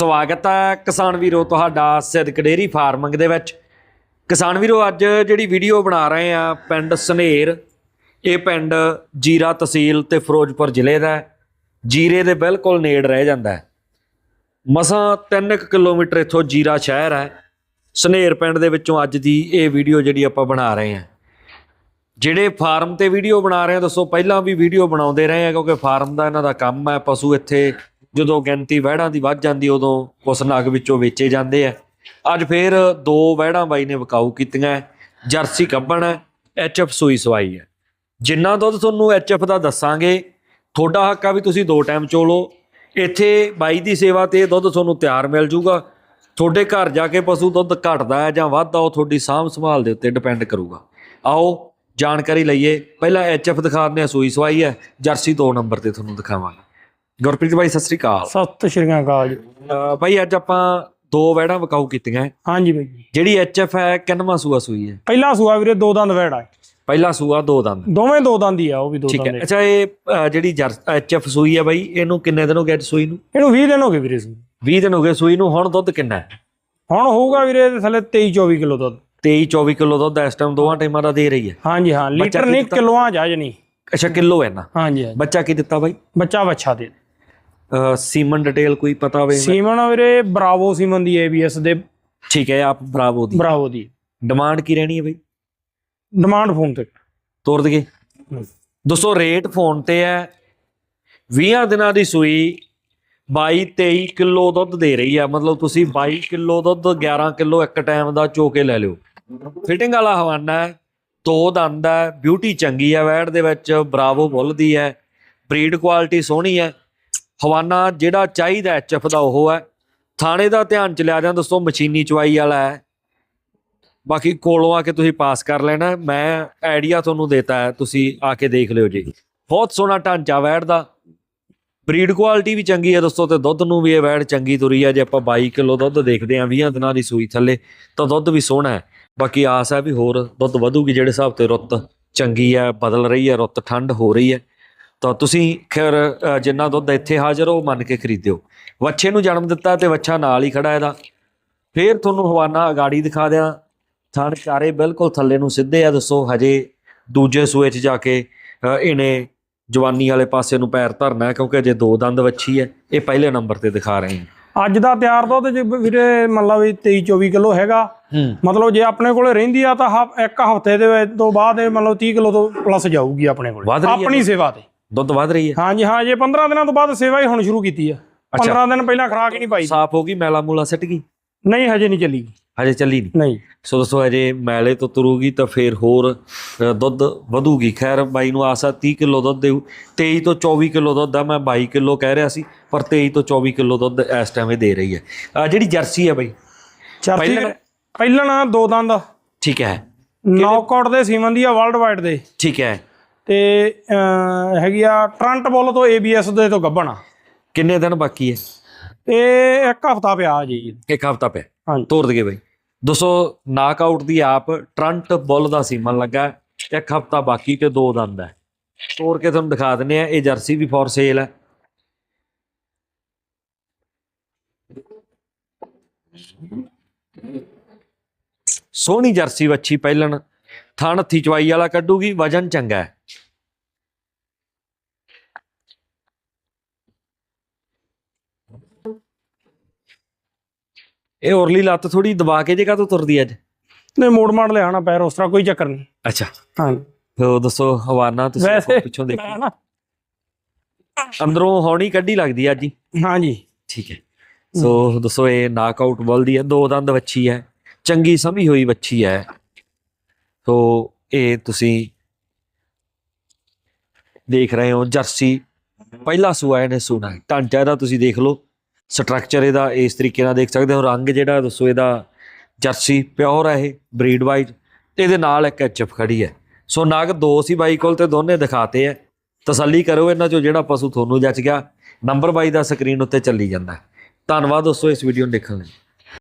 ਸਵਾਗਤ ਹੈ ਕਿਸਾਨ ਵੀਰੋ ਤੁਹਾਡਾ ਸਿੱਧਕ ਡੇਰੀ ਫਾਰਮਿੰਗ ਦੇ ਵਿੱਚ। ਕਿਸਾਨ ਵੀਰੋ, ਅੱਜ ਜਿਹੜੀ ਵੀਡੀਓ ਬਣਾ ਰਹੇ ਆ ਪਿੰਡ ਸਨੇਰ, ਇਹ ਪਿੰਡ ਜੀਰਾ ਤਹਿਸੀਲ ਤੇ ਫਿਰੋਜ਼ਪੁਰ ਜ਼ਿਲ੍ਹੇ ਦਾ ਜੀਰੇ ਦੇ ਬਿਲਕੁਲ ਨੇੜ ਰਹਿ ਜਾਂਦਾ ਹੈ। ਮਸਾਂ 3 ਕਿਲੋਮੀਟਰ ਇੱਥੋਂ ਜੀਰਾ ਸ਼ਹਿਰ ਹੈ। ਸਨੇਰ ਪਿੰਡ ਦੇ ਵਿੱਚੋਂ ਅੱਜ ਦੀ ਇਹ ਵੀਡੀਓ ਜਿਹੜੀ ਆਪਾਂ ਬਣਾ ਰਹੇ ਹਾਂ। ਜਿਹੜੇ ਫਾਰਮ ਤੇ ਵੀਡੀਓ ਬਣਾ ਰਹੇ ਆ ਦੱਸੋ ਪਹਿਲਾਂ ਵੀ ਵੀਡੀਓ ਬਣਾਉਂਦੇ ਰਹੇ ਆ ਕਿਉਂਕਿ ਫਾਰਮ ਦਾ ਇਹਨਾਂ ਦਾ ਕੰਮ ਹੈ, ਪਸ਼ੂ ਇੱਥੇ ਜਦੋਂ ਗਿਣਤੀ ਵਹਿੜਾਂ ਦੀ ਵੱਧ ਜਾਂਦੀ, ਉਦੋਂ ਉਸ ਨਗ ਵਿੱਚੋਂ ਵੇਚੇ ਜਾਂਦੇ ਆ। ਅੱਜ ਫੇਰ ਦੋ ਵਹਿੜਾਂ ਬਾਈ ਨੇ ਵਿਕਾਊ ਕੀਤੀਆਂ ਹੈ। ਜਰਸੀ ਕੱਬਣ ਹੈ ਐਚਐਫ ਸੂਈ ਸਵਾਈ ਹੈ ਜਿੰਨਾ ਦੁੱਧ ਤੁਹਾਨੂੰ ਐਚਐਫ ਦਾ ਦੱਸਾਂਗੇ, ਤੁਹਾਡਾ ਹੱਕ ਆ ਵੀ ਤੁਸੀਂ ਦੋ ਟਾਈਮ ਚੋਲੋ। ਇੱਥੇ ਬਾਈ ਦੀ ਸੇਵਾ ਤੇ ਦੁੱਧ ਤੁਹਾਨੂੰ ਤਿਆਰ ਮਿਲ ਜੂਗਾ। ਤੁਹਾਡੇ ਘਰ ਜਾ ਕੇ ਪਸ਼ੂ ਦੁੱਧ ਘਟਦਾ ਹੈ ਜਾਂ ਵੱਧਦਾ, ਉਹ ਤੁਹਾਡੀ ਸਾਂਭ ਸੰਭਾਲ ਦੇ ਉੱਤੇ ਡਿਪੈਂਡ ਕਰੂਗਾ। ਆਓ ਜਾਣਕਾਰੀ ਲਈਏ। ਪਹਿਲਾਂ ਐਚਐਫ ਦਿਖਾਉਂਦੇ ਆ ਸੂਈ ਸਵਾਈ ਹੈ ਜਰਸੀ 2 ਨੰਬਰ ਤੇ ਤੁਹਾਨੂੰ ਦਿਖਾਵਾਂਗੇ। ਗੁਰਪ੍ਰੀਤ ਬਾਈ ਸਤਿ ਸ੍ਰੀ ਅਕਾਲ। ਸਤਿ ਸ਼੍ਰੀ ਅਕਾਲ ਜੀ। ਅਹ ਬਾਈ ਅੱਜ ਆਪਾਂ ਦੋ ਵੈੜਾਂ ਵਿਕਾਊ ਕੀਤੀਆਂ। ਹੈ। ਹਾਂਜੀ ਬਾਈ ਜੀ। ਜਿਹੜੀ ਐਚਐਫ ਹੈ ਕਿੰਨਵਾਂ ਸੂਆ ਸੂਈ ਹੈ? ਪਹਿਲਾ ਸੂਆ ਵੀਰੇ ਦੋ ਦੰਦ ਵੈੜਾ ਹੈ। ਪਹਿਲਾ ਸੂਆ ਦੋ ਦੰਦ। ਦੋਵੇਂ ਦੋ ਦੰਦ ਹੀ ਆ ਉਹ ਵੀ ਦੋ ਠੀਕ ਦੰਦ ਹੈ ਹੈ। ਅੱਛਾ ਇਹ ਅਹ, ਜਿਹੜੀ ਐਚਐਫ ਸੂਈ ਹੈ ਬਾਈ ਇਹਨੂੰ ਕਿੰਨੇ ਦਿਨ ਹੋ ਗਏ ਅੱਜ ਸੂਈ ਨੂੰ? ਇਹਨੂੰ 20 ਦਿਨ ਹੋ ਗਏ ਵੀਰੇ ਸੂਈ 20 ਦਿਨ ਹੋ ਗਏ ਸੂਈ ਨੂੰ ਹੁਣ ਦੁੱਧ ਕਿੰਨਾ ਹੈ? ਹੁਣ ਹੋਊਗਾ ਵੀਰੇ ਇਹਦੇ ਥੱਲੇ 23 24 ਕਿਲੋ ਦੁੱਧ। 23 24 ਕਿਲੋ ਦੁੱਧ ਇਸ ਟਾਈਮ ਦੋਵਾਂ ਟਾਈਮਾਂ ਦਾ ਦੇ ਰਹੀ ਹੈ। ਹਾਂਜੀ ਹਾਂ ਲੀਟਰ ਨਹੀਂ? ਕਿਲੋਆਂ ਜਾ ਜਣੀ। ਅੱਛਾ ਕਿਲੋ ਹੈ ਨਾ। ਹਾਂਜੀ ਹਾਂਜੀ। ਬੱਚਾ ਕੀ ਦਿੱਤਾ ਬਾਈ? ਬੱਚਾ ਬੱਚਾ ਦੇ ਸੀਮਨ ਡਿਟੇਲ ਕੋਈ ਪਤਾ ਹੋਵੇ? ਸੀਮਨ ਵੀਰੇ ਬਰਾਵੋ ਸੀਮਨ ਦੀ ਏਬੀਐਸ ਦੇ ਠੀਕ ਹੈ ਆਪ ਬਰਾਵੋ ਦੀ। ਬਰਾਵੋ ਦੀ। ਡਿਮਾਂਡ ਕੀ ਰਹਿਣੀ ਹੈ ਬਾਈ? ਡਿਮਾਂਡ ਫੋਨ ਤੇ। ਤੋਰ ਦਈਏ। ਦੋਸਤੋ ਰੇਟ ਫੋਨ ਤੇ ਹੈ। 20 ਦਿਨਾਂ ਦੀ ਸੂਈ 22 23 ਕਿਲੋ ਦੁੱਧ ਦੇ ਰਹੀ ਆ। ਮਤਲਬ ਤੁਸੀਂ 22 ਕਿਲੋ ਦੁੱਧ 11 ਕਿਲੋ ਇੱਕ ਟਾਈਮ ਦਾ ਚੋ ਕੇ ਲੈ ਲਿਓ। ਫਿਟਿੰਗ ਵਾਲਾ ਹਵਾਨਾ ਹੈ ਦੋ ਦੰਦ ਹੈ ਬਿਊਟੀ ਚੰਗੀ ਹੈ ਵੈੜ ਦੇ ਵਿੱਚ ਬਰਾਵੋ ਬੁੱਲ ਦੀ ਹੈ ਬਰੀਡ ਕੁਆਲਿਟੀ ਸੋਹਣੀ ਹੈ। ਹਵਾਨਾ ਜਿਹੜਾ ਚਾਹੀਦਾ ਐਚਐਫ ਦਾ ਉਹ ਹੈ। ਥਾਣੇ ਦਾ ਧਿਆਨ ਚ ਲਿਆ ਜਾਂ ਦੋਸਤੋ ਮਸ਼ੀਨੀ ਚਵਾਈ ਵਾਲਾ ਹੈ। ਬਾਕੀ ਕੋਲੋਂ ਆ ਕੇ ਤੁਸੀਂ ਪਾਸ ਕਰ ਲੈਣਾ, ਮੈਂ ਆਈਡੀਆ ਤੁਹਾਨੂੰ ਦੇਤਾ ਹੈ, ਤੁਸੀਂ ਆ ਕੇ ਦੇਖ ਲਿਓ ਜੀ। ਬਹੁਤ ਸੋਹਣਾ ਢਾਂਚਾ ਵੈੜ ਦਾ। ਬਰੀਡ ਕੁਆਲਿਟੀ ਵੀ ਚੰਗੀ ਹੈ ਦੋਸਤੋ ਤੇ ਦੁੱਧ ਨੂੰ ਵੀ ਇਹ ਵੈੜ ਚੰਗੀ ਤੁਰੀ ਹੈ ਜੇ ਆਪਾਂ 22 ਕਿਲੋ ਦੁੱਧ ਦੇਖਦੇ ਆਂ 20 ਦਿਨਾਂ ਦੀ ਸੂਈ ਥੱਲੇ, ਤਾਂ ਦੁੱਧ ਵੀ ਸੋਹਣਾ ਹੈ। ਬਾਕੀ ਆਸ ਹੈ ਵੀ ਹੋਰ ਦੁੱਧ ਵਧੂਗੀ, ਜਿਹੜੇ ਹਿਸਾਬ ਤੇ ਰੁੱਤ ਚੰਗੀ ਹੈ, ਬਦਲ ਰਹੀ ਹੈ, ਰੁੱਤ ਠੰਡ ਹੋ ਰਹੀ ਹੈ। ਤਾਂ ਤੁਸੀਂ ਖੈਰ ਜਿੰਨਾ ਦੁੱਧ ਇੱਥੇ ਹਾਜ਼ਰ ਹੋ ਮੰਨ ਕੇ ਖਰੀਦਿਓ। ਵੱਛੇ ਨੂੰ ਜਨਮ ਦਿੱਤਾ ਤੇ ਵੱਛਾ ਨਾਲ ਹੀ ਖੜਾ ਇਹਦਾ। ਫੇਰ ਤੁਹਾਨੂੰ ਹਵਾਨਾ ਅਗਾੜੀ ਦਿਖਾ ਦਿਆਂ। ਥਣ ਚਾਰੇ ਬਿਲਕੁਲ ਥੱਲੇ ਨੂੰ ਸਿੱਧੇ ਆ ਦੱਸੋ ਹਜੇ ਦੂਜੇ ਸੂਏ 'ਚ ਜਾ ਕੇ ਇਹਨੇ ਜਵਾਨੀ ਵਾਲੇ ਪਾਸੇ ਨੂੰ ਪੈਰ ਧਰਨਾ ਕਿਉਂਕਿ ਅਜੇ ਦੋ ਦੰਦ ਵੱਛੀ ਹੈ। ਇਹ ਪਹਿਲੇ ਨੰਬਰ ਤੇ ਦਿਖਾ ਰਹੇ ਹਾਂ। ਅੱਜ ਦਾ ਤਿਆਰ ਦੁੱਧ ਜੇ ਵੀਰੇ ਮੰਨ ਲਾ ਵੀ 23 24 ਕਿਲੋ ਹੈਗਾ। ਮਤਲਬ ਜੇ ਆਪਣੇ ਕੋਲੇ ਰਹਿੰਦੀ ਆ ਤਾਂ ਇੱਕ ਹਫ਼ਤੇ ਦੇ ਤੋਂ ਬਾਅਦ ਇਹ ਮੰਨ ਲਓ 30 ਕਿਲੋ ਤੋਂ ਪਲੱਸ ਜਾਊਗੀ ਆਪਣੇ ਕੋਲੇ। ਆਪਣੀ ਸੇਵਾ ਤੇ। ਦੁੱਧ ਵੱਧ ਰਹੀ ਹੈ? ਹਾਂਜੀ ਹਾਂ ਜੇ 15 ਦਿਨਾਂ ਤੋਂ ਬਾਅਦ ਸੇਵਾ ਹੀ ਹੁਣ ਸ਼ੁਰੂ ਕੀਤੀ ਆ। 15 ਦਿਨ ਪਹਿਲਾਂ ਖਰਾਕ ਹੀ ਨਹੀਂ ਪਾਈ ਸਾਫ਼ ਹੋ ਗਈ ਮੈਲਾ ਮੂਲਾ ਸਿੱਟ ਗਈ? ਨਹੀਂ ਹਜੇ ਨਹੀਂ ਚੱਲੀ ਹਜੇ ਚੱਲੀ ਨਹੀਂ? ਨਹੀਂ। ਸੋ ਦੋਸਤੋ ਹਜੇ ਮੈਲੇ ਤੋਂ ਤੁਰੂਗੀ ਤਾਂ ਫੇਰ ਹੋਰ ਦੁੱਧ ਵਧੂਗੀ? ਖੈਰ ਬਾਈ ਨੂੰ ਆਸਾ 30 ਕਿਲੋ ਦੁੱਧ ਦੇਊ। 23 ਤੋਂ 24 ਕਿਲੋ ਦੁੱਧ ਆ ਮੈਂ 22 ਕਿਲੋ ਕਹਿ ਰਿਹਾ ਸੀ ਪਰ 23 ਤੋਂ 24 ਕਿਲੋ ਦੁੱਧ ਇਸ ਟਾਈਮ ਇਹ ਦੇ ਰਹੀ ਹੈ। ਜਿਹੜੀ ਜਰਸੀ ਹੈ ਬਾਈ? ਪਹਿਲਾਂ- ਪਹਿਲਾਂ ਦੋ ਦੰਦ ਠੀਕ ਹੈ। ਨੌਕਆਊਟ ਦੇ ਸੀਮਨ ਦੀ ਆ ਵਰਲਡ ਵਾਈਡ ਦੇ। ਠੀਕ ਹੈ। ਤੇ ਹੈਗੀ ਆ ਟ੍ਰਾਂਟ ਬੋਲ ਤੋਂ ਏਬੀਐਸ ਦੇ ਤੋਂ ਗੱਬਣਾ ਕਿੰਨੇ ਦਿਨ ਬਾਕੀ ਹੈ? ਇਹ ਇੱਕ ਹਫਤਾ ਪਿਆ ਜੀ। ਇੱਕ ਹਫਤਾ ਪਿਆ। ਤੋਰ ਦਈਏ ਬਾਈ। ਦੋਸਤੋ ਨਾਕਆਊਟ ਦੀ ਆਪ ਟਰੰਟ ਬੁੱਲ ਦਾ ਸੀਮਨ ਲੱਗਾ। ਇੱਕ ਹਫਤਾ ਬਾਕੀ ਤੇ ਦੋ ਦੰਦ ਹੈ। ਤੋਰ ਕੇ ਤੁਹਾਨੂੰ ਦਿਖਾ ਦਿੰਨੇ ਆ ਇਹ ਜਰਸੀ ਵੀ ਫॉर ਸੇਲ ਹੈ। ਸੋਹਣੀ ਜਰਸੀ ਵੱਛੀ ਪਹਿਲਣ। ਥਣ ਹੱਥੀ ਚਵਾਈ ਵਾਲਾ ਕੱਢੂਗੀ ਵਜਨ ਚੰਗਾ ਹੈ। ਇਹ ਉਰਲੀ ਲੱਤ ਥੋੜੀ ਦਬਾ ਕੇ ਜੇਗਾ ਤੋਂ ਤੁਰਦੀ ਅੱਜ? ਨੇ ਮੋੜ ਮਾੜ ਲਿਆਣਾ ਪੈਰ ਉਸ ਤਰ੍ਹਾਂ ਕੋਈ ਚੱਕਰ ਨਹੀਂ। ਅੱਛਾ। ਹਾਂਜੀ ਫਿਰ ਦੱਸੋ ਹਵਾਨਾ ਤੁਸੀਂ ਵੈਸੇ ਪਿੱਛੋਂ ਦੇਖੋ? ਮੈਂ ਨਾ ਅੰਦਰੋਂ ਹੌਣੀ ਕੱਢੀ ਲੱਗਦੀ ਆ ਜੀ। ਹਾਂਜੀ ਠੀਕ ਹੈ। ਸੋ ਦੱਸੋ ਇਹ ਨਾਕਆਊਟ ਬੋਲਦੀ ਹੈ ਦੋ ਦੰਦ ਵੱਛੀ ਹੈ ਚੰਗੀ ਸਮੀ ਹੋਈ ਵੱਛੀ ਹੈ। ਸੋ ਇਹ ਤੁਸੀਂ ਦੇਖ ਰਹੇ ਹੋ ਜਰਸੀ। ਪਹਿਲਾ ਸੂਆ ਇਹਨੇ ਸੁਣਾ ਢਾਂਚਾ ਇਹਦਾ ਤੁਸੀਂ ਦੇਖ ਲਓ। ਸਟਰਕਚਰ ਇਹਦਾ ਇਸ ਤਰੀਕੇ ਨਾਲ ਦੇਖ ਸਕਦੇ ਹੋ। ਰੰਗ ਜਿਹੜਾ ਦੱਸੋ ਇਹਦਾ ਜਰਸੀ ਪਿਓਰ ਹੈ ਇਹ, ਬਰੀਡ ਵਾਈਜ਼ ਤੇ ਇਹਦੇ ਨਾਲ ਇੱਕ ਐਚਐਫ ਖੜੀ ਹੈ। ਸੋ ਨਾਗ ਦੋ ਸੀ ਬਾਈ ਕੋਲ ਤੇ ਦੋਨੇ ਦਿਖਾਤੇ ਹੈ। ਤਸੱਲੀ ਕਰੋ ਇਹਨਾਂ ਚੋਂ ਜਿਹੜਾ ਪਸ਼ੂ ਤੁਹਾਨੂੰ ਜੱਚ ਗਿਆ। ਨੰਬਰ ਬਾਈ ਦਾ ਸਕਰੀਨ ਉੱਤੇ ਚੱਲੀ ਜਾਂਦਾ ਧੰਨਵਾਦ ਦੋਸਤੋ ਇਸ ਵੀਡੀਓ ਨੂੰ ਦੇਖਣ ਲਈ।